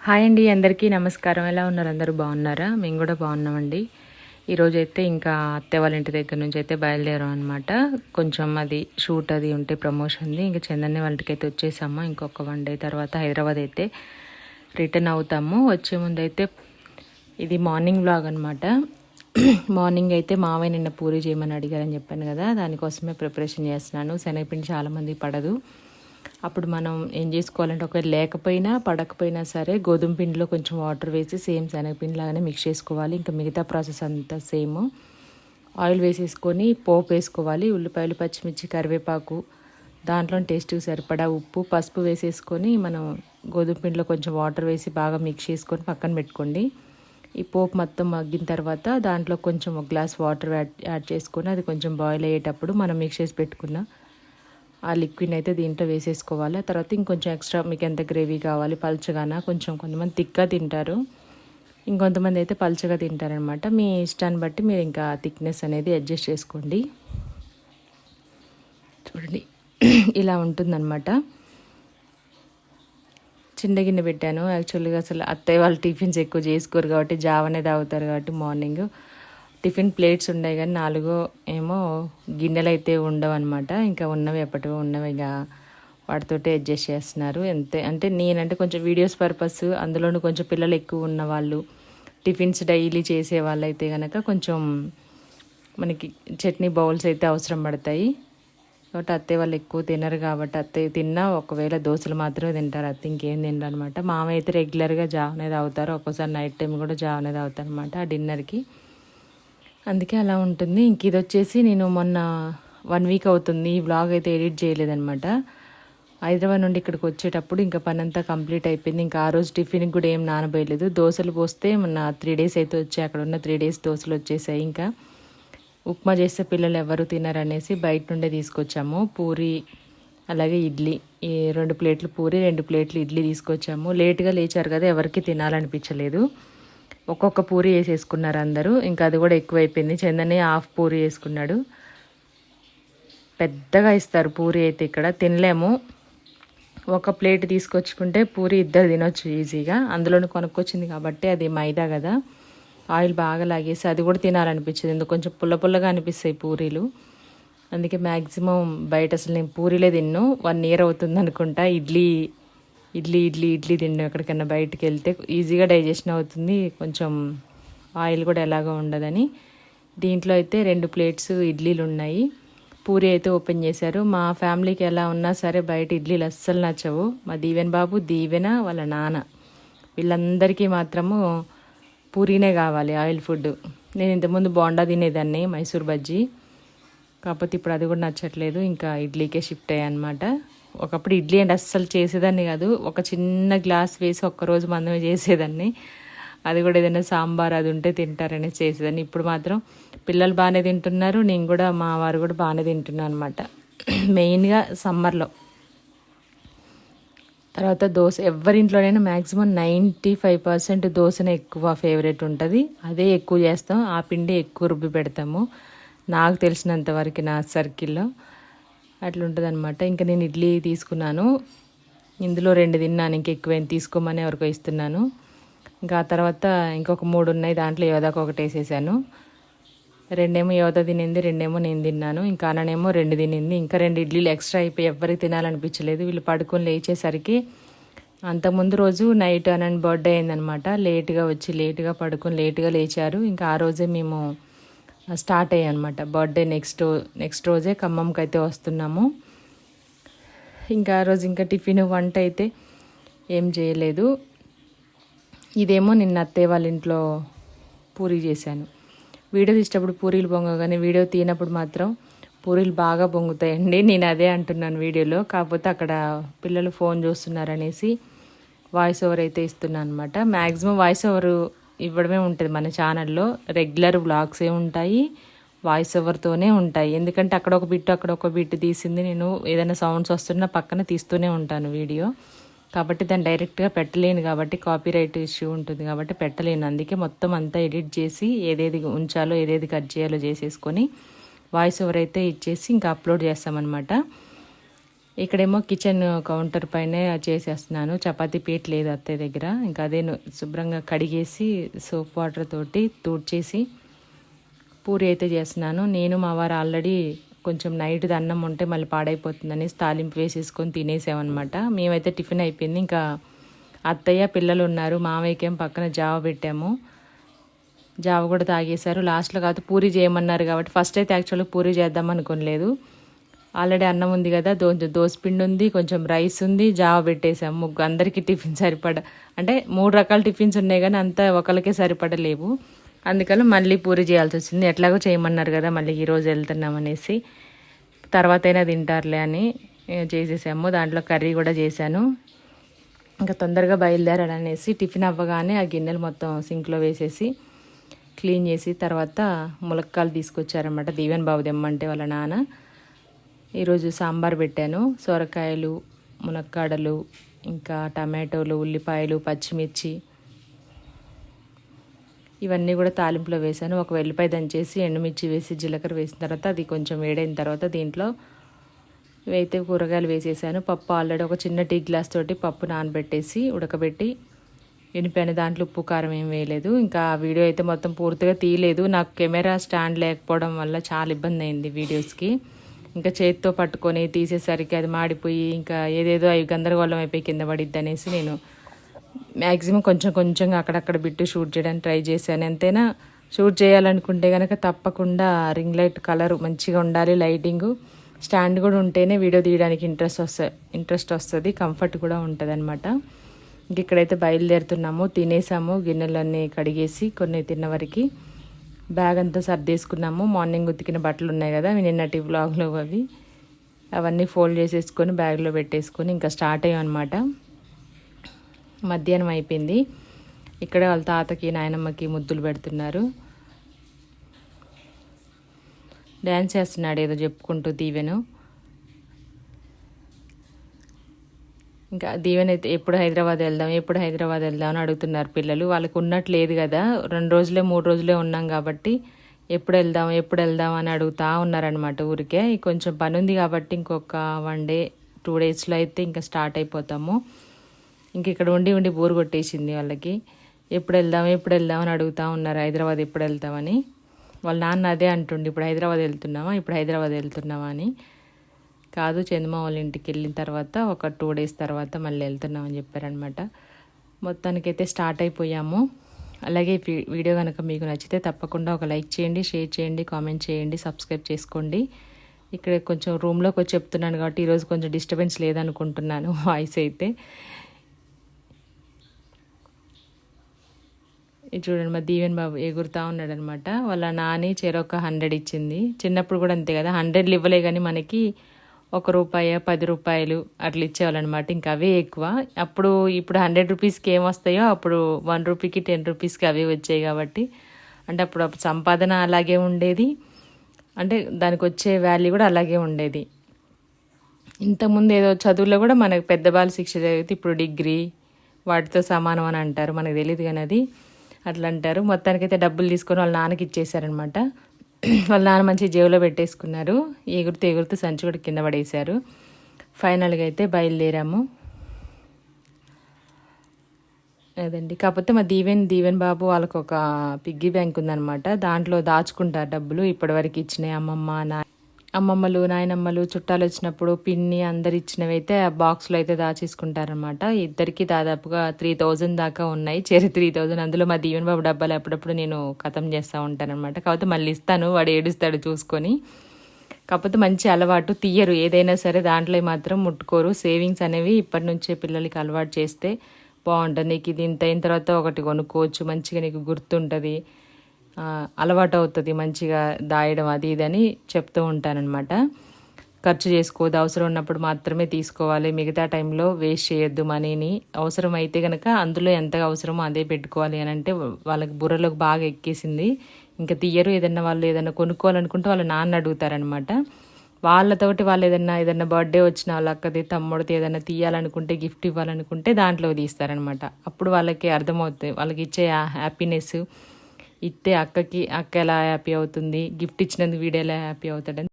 Hi అండి అందరికీ నమస్కారం. ఎలా ఉన్నారు? అందరూ బాగున్నారా? మేము కూడా బాగున్నామండి. ఈరోజైతే ఇంకా అత్తే వాళ్ళ ఇంటి దగ్గర నుంచి అయితే బయలుదేరాం అనమాట కొంచెం అది షూట్ అది ఉంటే ప్రమోషన్ది ఇంకా చందన్ని వాళ్ళ అయితే వచ్చేసాము. ఇంకొక వన్ డే తర్వాత హైదరాబాద్ అయితే రిటర్న్ అవుతాము. వచ్చే ముందు అయితే ఇది మార్నింగ్ బ్లాగ్ అనమాట మార్నింగ్ అయితే మావయ్య నిన్న పూరి చేయమని అడిగారని చెప్పాను కదా. దానికోసమే ప్రిపరేషన్ చేస్తున్నాను. శనగపిండి చాలామంది పడదు. అప్పుడు మనం ఏం చేసుకోవాలంటే ఒకవేళ లేకపోయినా పడకపోయినా సరే గోధుమ పిండిలో కొంచెం వాటర్ వేసి సేమ్ శనగపిండి లాగానే మిక్స్ చేసుకోవాలి. ఇంకా మిగతా ప్రాసెస్ అంతా సేమ్. ఆయిల్ వేసేసుకొని పోపు వేసుకోవాలి. ఉల్లిపాయలు పచ్చిమిర్చి కరివేపాకు దాంట్లో టేస్ట్కి సరిపడా ఉప్పు పసుపు వేసేసుకొని మనం గోధుమ పిండిలో కొంచెం వాటర్ వేసి బాగా మిక్స్ చేసుకొని పక్కన పెట్టుకోండి. ఈ పోపు మొత్తం మగ్గిన తర్వాత దాంట్లో కొంచెం ఒక గ్లాస్ వాటర్ యాడ్ యాడ్ చేసుకొని అది కొంచెం బాయిల్ అయ్యేటప్పుడు మనం మిక్స్ చేసి పెట్టుకున్న ఆ లిక్విడ్ అయితే దీంట్లో వేసేసుకోవాలి. తర్వాత ఇంకొంచెం ఎక్స్ట్రా మీకు ఎంత గ్రేవీ కావాలి పల్చగానా కొంచెం కొంతమంది థిక్గా తింటారు. ఇంకొంతమంది అయితే పల్చగా తింటారనమాట మీ ఇష్టాన్ని బట్టి మీరు ఇంకా థిక్నెస్ అనేది అడ్జస్ట్ చేసుకోండి. చూడండి. ఇలా ఉంటుందన్నమాట. చిన్న గిన్నె పెట్టాను. యాక్చువల్గా అసలు అత్తయ్య వాళ్ళు టిఫిన్స్ ఎక్కువ చేసుకోరు కాబట్టి జావనే తాగుతారు కాబట్టి మార్నింగ్ టిఫిన్ ప్లేట్స్ ఉన్నాయి కానీ నాలుగో ఏమో గిన్నెలు అయితే ఉండవు అనమాట ఇంకా ఉన్నవి ఎప్పటివో ఉన్నవి ఇక వాటితోటి అడ్జస్ట్ చేస్తున్నారు. అంతే అంటే నేనంటే కొంచెం వీడియోస్ పర్పస్ అందులోనూ కొంచెం పిల్లలు ఎక్కువ ఉన్న వాళ్ళు టిఫిన్స్ డైలీ చేసే వాళ్ళు అయితే కనుక కొంచెం మనకి చట్నీ బౌల్స్ అయితే అవసరం పడతాయి. కాబట్టి అత్తయ్య వాళ్ళు ఎక్కువ తినరు కాబట్టి అత్తయ్య తిన్నా ఒకవేళ దోశలు మాత్రమే తింటారు. అత్త ఇంకేం తినరు అనమాట మామ అయితే రెగ్యులర్గా జావ్ అనేది అవుతారు ఒక్కోసారి నైట్ టైం కూడా జావ్ అనేది అవుతారు అనమాట ఆ డిన్నర్కి అందుకే అలా ఉంటుంది. ఇంక ఇది వచ్చేసి నేను మొన్న వన్ వీక్ అవుతుంది. ఈ వ్లాగ్ అయితే ఎడిట్ చేయలేదనమాట హైదరాబాద్ నుండి ఇక్కడికి వచ్చేటప్పుడు ఇంకా పని అంతా కంప్లీట్ అయిపోయింది. ఇంకా ఆ రోజు టిఫిన్కి కూడా ఏం నానబోయలేదు. దోశలు పోస్తే మొన్న త్రీ డేస్ అయితే వచ్చాయి. అక్కడ ఉన్న త్రీ డేస్ దోశలు వచ్చేసాయి ఇంకా. ఉప్మా చేస్తే పిల్లలు ఎవరు తినరనేసి బయట నుండే తీసుకొచ్చాము. పూరి అలాగే ఇడ్లీ. ఈ రెండు ప్లేట్లు పూరి రెండు ప్లేట్లు ఇడ్లీ తీసుకొచ్చాము. లేట్గా లేచారు కదా ఎవరికి తినాలనిపించలేదు. ఒక్కొక్క పూరి వేసేసుకున్నారు అందరూ. ఇంకా అది కూడా ఎక్కువైపోయింది. చందని హాఫ్ పూరి వేసుకున్నాడు. పెద్దగా ఇస్తారు పూరి అయితే ఇక్కడ. తినలేము. ఒక ప్లేట్ తీసుకొచ్చుకుంటే పూరి ఇద్దరు తినొచ్చు ఈజీగా. అందులోనే కొనుక్కొచ్చింది కాబట్టి అది మైదా కదా. ఆయిల్ బాగా లాగేసి అది కూడా తినాలనిపించింది. ఎందుకు? కొంచెం పుల్ల పుల్లగా అనిపిస్తాయి పూరీలు. అందుకే మ్యాక్సిమం బయట అసలు నేను పూరీలే తిన్ను. వన్ ఇయర్ అవుతుంది అనుకుంటా. ఇడ్లీ ఇడ్లీ ఇడ్లీ ఇడ్లీ తిండి ఎక్కడికైనా బయటికి వెళ్తే ఈజీగా డైజెషన్ అవుతుంది. కొంచెం ఆయిల్ కూడా ఎలాగో ఉండదని. దీంట్లో అయితే రెండు ప్లేట్స్ ఇడ్లీలు ఉన్నాయి. పూరి అయితే ఓపెన్ చేశారు. మా ఫ్యామిలీకి ఎలా ఉన్నా సరే బయట ఇడ్లీలు అస్సలు నచ్చవు. మా దీవెన్ బాబు దీవెన వాళ్ళ నాన్న. వీళ్ళందరికీ మాత్రము పూరీనే కావాలి ఆయిల్ ఫుడ్. నేను ఇంతకుముందు బోండా తినేదాన్ని మైసూర్ బజ్జీ. కాకపోతే ఇప్పుడు అది కూడా నచ్చట్లేదు. ఇంకా ఇడ్లీకే షిఫ్ట్ అయ్యా అనమాట ఒకప్పుడు ఇడ్లీ అండ్ అస్సలు చేసేదాన్ని కాదు. ఒక చిన్న గ్లాస్ వేసి ఒక్కరోజు మందమే చేసేదాన్ని. అది కూడా ఏదైనా సాంబార్ అది ఉంటే తింటారని చేసేదాన్ని. ఇప్పుడు మాత్రం పిల్లలు బాగానే తింటున్నారు. నేను కూడా మా వారు కూడా బాగానే తింటున్నాను అనమాట మెయిన్గా సమ్మర్లో. తర్వాత దోశ ఎవరింట్లోనైనా మ్యాక్సిమం నైంటీ ఫైవ్ పర్సెంట్ దోశనే ఎక్కువ ఫేవరెట్ ఉంటుంది. అదే ఎక్కువ చేస్తాం. ఆ పిండి ఎక్కువ రుబ్బి పెడతాము. నాకు తెలిసినంత వరకు నా సర్కిల్లో. అట్లుంటుంది అనమాట ఇంకా నేను ఇడ్లీ తీసుకున్నాను. ఇందులో రెండు తిన్నాను. ఇంక ఎక్కువ తీసుకోమని ఎవరికో ఇస్తున్నాను. ఇంకా ఆ తర్వాత ఇంకొక మూడు ఉన్నాయి. దాంట్లో యోధాకు ఒకటి వేసేసాను. రెండేమో యోధ తినింది రెండేమో నేను తిన్నాను. ఇంకా అన్ననేమో రెండు తినింది. ఇంకా రెండు ఇడ్లీలు ఎక్స్ట్రా అయిపోయి ఎవరికి తినాలనిపించలేదు. వీళ్ళు పడుకొని లేచేసరికి అంతకుముందు రోజు నైట్ అనని బర్త్డే అయిందనమాట లేట్గా వచ్చి లేట్గా పడుకొని లేట్గా లేచారు. ఇంకా ఆ రోజే మేము స్టార్ట్ అయ్యాయి అనమాట బర్త్డే నెక్స్ట్ నెక్స్ట్ రోజే ఖమ్మంకి అయితే వస్తున్నాము. ఇంకా ఆ రోజు ఇంకా టిఫిన్ వంట అయితే ఏం చేయలేదు. ఇదేమో నిన్న అత్తయ్య వాళ్ళ ఇంట్లో పూరి చేశాను. వీడియో తీసేటప్పుడు పూరీలు పొంగగానే వీడియో తీయనప్పుడు మాత్రం పూరీలు బాగా పొంగుతాయండి. నేను అదే అంటున్నాను వీడియోలో. కాకపోతే అక్కడ పిల్లలు ఫోన్ చూస్తున్నారనేసి వాయిస్ ఓవర్ అయితే ఇస్తున్నాను అనమాట మ్యాక్సిమం వాయిస్ ఓవర్ ఇవ్వడమే ఉంటుంది. మన ఛానల్లో రెగ్యులర్ వ్లాగ్సే ఉంటాయి వాయిస్ ఓవర్తోనే ఉంటాయి. ఎందుకంటే అక్కడ ఒక బిట్ అక్కడ ఒక బిట్ తీసింది. నేను ఏదైనా సౌండ్స్ వస్తున్నా పక్కన తీస్తూనే ఉంటాను వీడియో. కాబట్టి దాన్ని డైరెక్ట్గా పెట్టలేను కాబట్టి కాపీరైట్ ఇష్యూ ఉంటుంది కాబట్టి పెట్టలేను. అందుకే మొత్తం అంతా ఎడిట్ చేసి ఏదేది ఉంచాలో ఏదేది కట్ చేయాలో చేసేసుకొని వాయిస్ ఓవర్ అయితే ఇచ్చేసి ఇంకా అప్లోడ్ చేస్తామన్నమాట. ఇక్కడేమో కిచెన్ కౌంటర్ పైనే చేసేస్తున్నాను. చపాతీ పీట లేదు అత్తయ్య దగ్గర. ఇంకా అదే శుభ్రంగా కడిగేసి సోప్ వాటర్ తోటి తూడ్చేసి పూరి అయితే చేస్తున్నాను. నేను మా వారు ఆల్రెడీ కొంచెం నైట్ అన్నం ఉంటే మళ్ళీ పాడైపోతుందని తాలింపు వేసేసుకొని తినేసామన్నమాట. మేమైతే టిఫిన్ అయిపోయింది. ఇంకా అత్తయ్య పిల్లలు ఉన్నారు. మామయ్యకేం పక్కన జావ పెట్టాము. జావ కూడా తాగేశారు. లాస్ట్లో కాదు పూరి చేయమన్నారు కాబట్టి ఫస్ట్ అయితే యాక్చువల్గా పూరి చేద్దాం అనుకోలేదు ఆల్రెడీ అన్నం ఉంది కదా దో దోసపిండి ఉంది కొంచెం రైస్ ఉంది జావ పెట్టేసాం ముగ్గు అందరికీ టిఫిన్ సరిపడ అంటే మూడు రకాల టిఫిన్స్ ఉన్నాయి కానీ అంతా ఒకరికే సరిపడలేవు. అందుకని మళ్ళీ పూరి చేయాల్సి వచ్చింది. ఎట్లాగో చేయమన్నారు కదా మళ్ళీ ఈరోజు వెళ్తున్నాం అనేసి. తర్వాత అయినా తింటారులే అని చేసేసాము. దాంట్లో కర్రీ కూడా చేశాను. ఇంకా తొందరగా బయలుదేరాడనేసి టిఫిన్ అవ్వగానే ఆ గిన్నెలు మొత్తం సింక్లో వేసేసి క్లీన్ చేసి తర్వాత ములక్కాలు తీసుకొచ్చారనమాట దీవెన్ బాబు దెమ్మంటే వాళ్ళ నాన్న. ఈరోజు సాంబార్ పెట్టాను. సొరకాయలు మునక్కాడలు ఇంకా టమాటోలు ఉల్లిపాయలు పచ్చిమిర్చి ఇవన్నీ కూడా తాలింపులో వేసాను ఒక వెల్లిపాయ దంచేసి ఎండుమిర్చి వేసి జీలకర్ర వేసిన తర్వాత అది కొంచెం వేడైన తర్వాత దీంట్లో ఇవైతే కూరగాయలు వేసేసాను. పప్పు ఆల్రెడీ ఒక చిన్న టీ గ్లాస్ తోటి పప్పు నానబెట్టేసి ఉడకబెట్టి వినిపోయిన దాంట్లో ఉప్పు కారం ఏం వేయలేదు. ఇంకా ఆ వీడియో అయితే మొత్తం పూర్తిగా తీయలేదు. నాకు కెమెరా స్టాండ్ లేకపోవడం వల్ల చాలా ఇబ్బంది అయింది వీడియోస్కి. ఇంకా చేతితో పట్టుకొని తీసేసరికి అది మాడిపోయి ఇంకా ఏదేదో అవి గందరగోళం అయిపోయి కింద పడిద్ది అనేసి నేను మ్యాక్సిమం కొంచెం కొంచెంగా అక్కడక్కడ బిట్టు షూట్ చేయడానికి ట్రై చేశాను. ఎంతైనా షూట్ చేయాలనుకుంటే కనుక తప్పకుండా రింగ్ లైట్ కలర్ మంచిగా ఉండాలి లైటింగ్. స్టాండ్ కూడా ఉంటేనే వీడియో తీయడానికి ఇంట్రెస్ట్ వస్తుంది ఇంట్రెస్ట్ వస్తుంది కంఫర్ట్ కూడా ఉంటుంది అనమాట ఇంక ఇక్కడైతే బయలుదేరుతున్నాము తినేసాము గిన్నెలన్నీ కడిగేసి కొన్ని తిన్న వరకు. బ్యాగ్ అంతా సర్దేసుకున్నాము. మార్నింగ్ ఉతికిన బట్టలు ఉన్నాయి కదా నిన్నటి వ్లాగ్లో అవి. అవన్నీ ఫోల్డ్ చేసేసుకొని బ్యాగ్లో పెట్టేసుకొని ఇంకా స్టార్ట్ అయ్యామన్నమాట. అనమాట మధ్యాహ్నం అయిపోయింది. ఇక్కడ వాళ్ళ తాతకి నాయనమ్మకి ముద్దులు పెడుతున్నారు. డ్యాన్స్ చేస్తున్నాడు ఏదో చెప్పుకుంటూ దీవెను. ఇంకా దీవెన అయితే ఎప్పుడు హైదరాబాద్ వెళ్దాం ఎప్పుడు హైదరాబాద్ వెళ్దాం అని అడుగుతున్నారు పిల్లలు. వాళ్ళకు ఉన్నట్టు లేదు కదా. రెండు రోజులే మూడు రోజులే ఉన్నాం కాబట్టి ఎప్పుడు వెళ్దాం ఎప్పుడు వెళ్దాం అని అడుగుతా ఉన్నారనమాట ఊరికే. కొంచెం పని ఉంది కాబట్టి ఇంకొక వన్ డే టూ డేస్లో అయితే ఇంకా స్టార్ట్ అయిపోతాము. ఇంక ఇక్కడ ఉండి ఉండి బోర్ కొట్టేసింది వాళ్ళకి. ఎప్పుడు వెళ్దాం ఎప్పుడు వెళ్దాం అని అడుగుతా ఉన్నారు. హైదరాబాద్ ఎప్పుడు వెళ్తామని వాళ్ళ నాన్న అదే అంటుండే ఇప్పుడు హైదరాబాద్ వెళ్తున్నామా ఇప్పుడు హైదరాబాద్ వెళ్తున్నామా అని. కాదు. చందమా వాళ్ళ ఇంటికి వెళ్ళిన తర్వాత ఒక టూ డేస్ తర్వాత మళ్ళీ వెళ్తున్నామని చెప్పారనమాట మొత్తానికైతే స్టార్ట్ అయిపోయాము. అలాగే వీ- వీడియో కనుక మీకు నచ్చితే తప్పకుండా ఒక లైక్ చేయండి షేర్ చేయండి కామెంట్ చేయండి సబ్స్క్రైబ్ చేసుకోండి. ఇక్కడ కొంచెం రూమ్లోకి వచ్చి చెప్తున్నాను కాబట్టి ఈరోజు కొంచెం డిస్టర్బెన్స్ లేదనుకుంటున్నాను వాయిస్ అయితే. ఇది చూడండి మా దీవెన్ బాబు ఎగురుతా ఉన్నాడు అనమాట వాళ్ళ నాని చెరొక హండ్రెడ్ ఇచ్చింది. చిన్నప్పుడు కూడా అంతే కదా హండ్రెడ్లు ఇవ్వలే కానీ మనకి ఒక రూపాయ పది రూపాయలు అట్లా ఇచ్చేవాళ్ళనమాట. ఇంకా అవే ఎక్కువ. అప్పుడు ఇప్పుడు హండ్రెడ్ రూపీస్కి ఏం వస్తాయో అప్పుడు వన్ రూపీకి టెన్ రూపీస్కి అవే వచ్చాయి కాబట్టి. అంటే అప్పుడు అప్పుడు సంపాదన అలాగే ఉండేది. అంటే దానికి వచ్చే వాల్యూ కూడా అలాగే ఉండేది. ఇంతకుముందు ఏదో చదువులో కూడా మనకు పెద్ద బాల శిక్ష చదివితే ఇప్పుడు డిగ్రీ వాటితో సమానం అని అంటారు. మనకు తెలియదు కానీ అది అట్లా అంటారు. మొత్తానికైతే డబ్బులు తీసుకొని వాళ్ళ నాన్నకి ఇచ్చేసారనమాట వాళ్ళ నాన్న మంచి జేబులో పెట్టేసుకున్నారు. ఎగురుతూ ఎగురుతూ సంచి కూడా కింద పడేశారు. ఫైనల్గా అయితే బయలుదేరాము. అదండి. కాకపోతే మా దీవెన్ దీవెన్ బాబు వాళ్ళకు ఒక పిగ్గీ బ్యాంక్ ఉందన్నమాట. దాంట్లో దాచుకుంటారు డబ్బులు. ఇప్పటివరకు ఇచ్చినాయి అమ్మమ్మ నా అమ్మమ్మలు నాయనమ్మలు చుట్టాలు వచ్చినప్పుడు పిన్ని అందరు ఇచ్చినవి అయితే ఆ బాక్స్లో అయితే దాచేసుకుంటారనమాట ఇద్దరికి దాదాపుగా త్రీ థౌజండ్ దాకా ఉన్నాయి. చేరి త్రీ థౌజండ్ అందులో మా దీవెన్ బాబు డబ్బాలు అప్పుడప్పుడు నేను ఖతం చేస్తూ ఉంటానన్నమాట. కాకపోతే మళ్ళీ ఇస్తాను. వాడు ఏడుస్తాడు చూసుకొని. కాకపోతే మంచి అలవాటు. తీయరు. ఏదైనా సరే దాంట్లో మాత్రం ముట్టుకోరు. సేవింగ్స్ అనేవి ఇప్పటి నుంచే పిల్లలకి అలవాటు చేస్తే బాగుంటుంది. నీకు ఇది ఇంత అయిన తర్వాత ఒకటి కొనుక్కోవచ్చు. మంచిగా నీకు గుర్తుంటుంది. అలవాటు అవుతుంది మంచిగా దాయడం అది ఇది అని చెప్తూ ఉంటానన్నమాట. ఖర్చు చేసుకోవద్దు అవసరం ఉన్నప్పుడు మాత్రమే తీసుకోవాలి మిగతా టైంలో వేస్ట్ చేయొద్దు మనీని. అవసరం అయితే కనుక అందులో ఎంత అవసరమో అదే పెట్టుకోవాలి అని అంటే వాళ్ళకి బుర్రలోకి బాగా ఎక్కేసింది. ఇంకా తీయరు ఏదన్నా వాళ్ళు ఏదన్నా కొనుక్కోవాలనుకుంటే వాళ్ళ నాన్న అడుగుతారనమాట వాళ్ళతోటి వాళ్ళు ఏదన్నా ఏదన్నా బర్త్డే వచ్చిన వాళ్ళ అక్కది తమ్ముడిది ఏదన్నా తీయాలనుకుంటే గిఫ్ట్ ఇవ్వాలనుకుంటే దాంట్లో తీస్తారనమాట అప్పుడు వాళ్ళకి అర్థమవుతుంది వాళ్ళకి ఇచ్చే హ్యాపీనెస్ ఇస్తే అక్కకి అక్క ఎలా హ్యాపీ అవుతుంది. గిఫ్ట్ ఇచ్చినందుకు వీడు ఎలా హ్యాపీ అవుతాడని